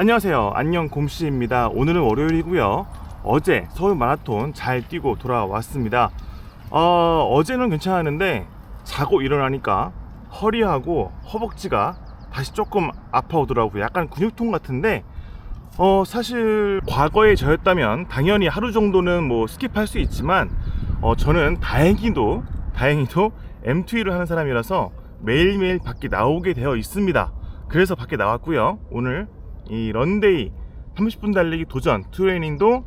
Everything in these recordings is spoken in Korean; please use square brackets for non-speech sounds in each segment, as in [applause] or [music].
안녕하세요. 안녕 곰씨입니다. 오늘은 월요일이고요. 어제 서울 마라톤 잘 뛰고 돌아왔습니다. 어, 어제는 괜찮았는데 자고 일어나니까 허리하고 허벅지가 다시 조금 아파오더라고요. 약간 근육통 같은데 어, 사실 과거에 저였다면 당연히 하루 정도는 뭐 스킵할 수 있지만 어, 저는 다행히도 다행히도 M2를 하는 사람이라서 매일매일 밖에 나오게 되어 있습니다. 그래서 밖에 나왔고요. 오늘 이 런데이 30분 달리기 도전 트레이닝도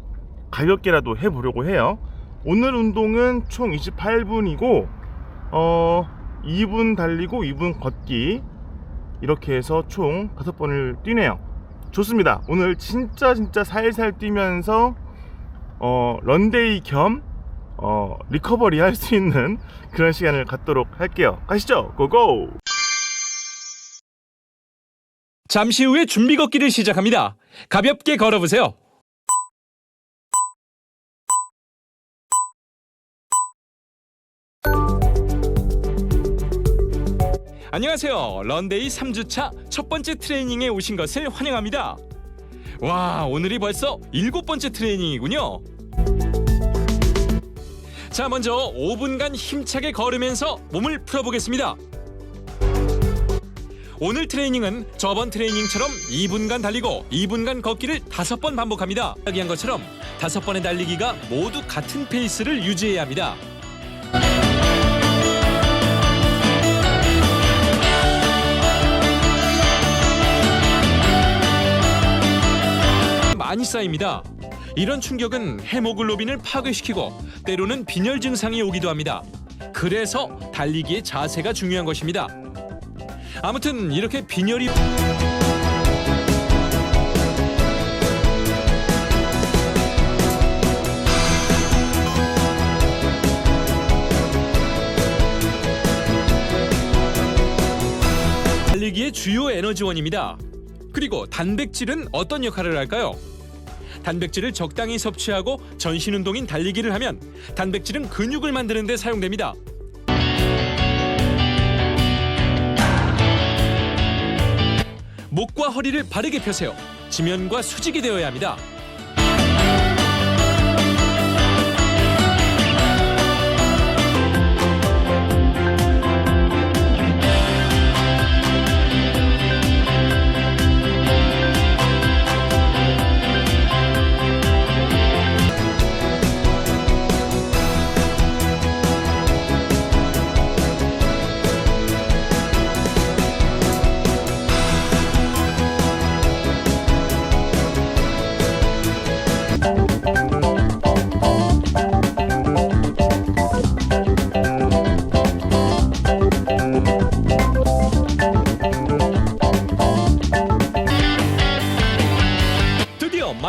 가볍게라도 해보려고 해요. 오늘 운동은 총 28분이고 어 2분 달리고 2분 걷기 이렇게 해서 총 5번을 뛰네요. 좋습니다. 오늘 진짜 진짜 살살 뛰면서 어 런데이 겸 어, 리커버리 할 수 있는 [laughs] 그런 시간을 갖도록 할게요. 가시죠. 고고! 잠시 후에 준비 걷기를 시작합니다. 가볍게 걸어보세요. 안녕하세요. 런데이 3주차 첫 번째 트레이닝에 오신 것을 환영합니다. 와, 오늘이 벌써 일곱 번째 트레이닝이군요. 자, 먼저 5분간 힘차게 걸으면서 몸을 풀어보겠습니다. 오늘 트레이닝은 저번 트레이닝처럼 2분간 달리고 2분간 걷기를 5번 반복합니다. 이야기한 것처럼 5번의 달리기가 모두 같은 페이스를 유지해야 합니다. 많이 쌓입니다. 이런 충격은 헤모글로빈을 파괴시키고 때로는 빈혈 증상이 오기도 합니다. 그래서 달리기의 자세가 중요한 것입니다. 아무튼 이렇게 빈혈이 달리기의 주요 에너지원입니다. 그리고 단백질은 어떤 역할을 할까요? 단백질을 적당히 섭취하고 전신 운동인 달리기를 하면 단백질은 근육을 만드는 데 사용됩니다. 목과 허리를 바르게 펴세요. 지면과 수직이 되어야 합니다.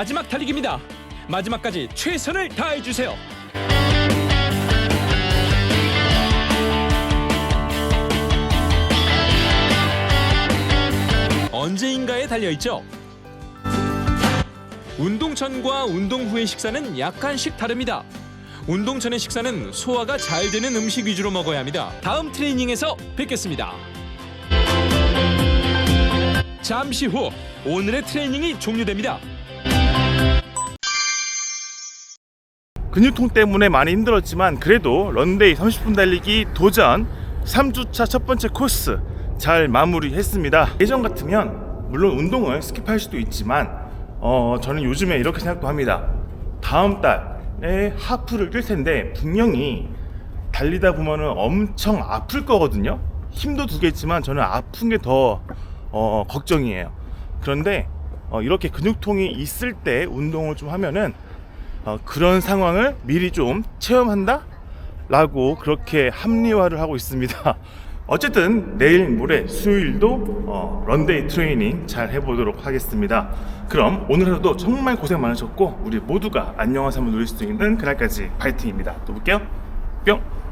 마지막 달리기입니다. 마지막까지 최선을 다해 주세요. 언제인가에 달려 있죠. 운동 전과 운동 후의 식사는 약간씩 다릅니다. 운동 전의 식사는 소화가 잘 되는 음식 위주로 먹어야 합니다. 다음 트레이닝에서 뵙겠습니다. 잠시 후 오늘의 트레이닝이 종료됩니다. 근육통 때문에 많이 힘들었지만 그래도 런데이 30분 달리기 도전 3주차 첫 번째 코스 잘 마무리했습니다. 예전 같으면 물론 운동을 스킵할 수도 있지만 어, 저는 요즘에 이렇게 생각도 합니다. 다음 달에 하프를 뛸 텐데 분명히 달리다 보면은 엄청 아플 거거든요. 힘도 두겠지만 저는 아픈 게더 어, 걱정이에요. 그런데 어, 이렇게 근육통이 있을 때 운동을 좀 하면은 어, 그런 상황을 미리 좀 체험한다? 라고 그렇게 합리화를 하고 있습니다. [laughs] 어쨌든 내일 모레 수요일도 어, 런데이 트레이닝 잘 해보도록 하겠습니다. 그럼 오늘 하루도 정말 고생 많으셨고 우리 모두가 안녕하세요 한번 누릴 수 있는 그날까지 파이팅입니다. 또 볼게요. 뿅!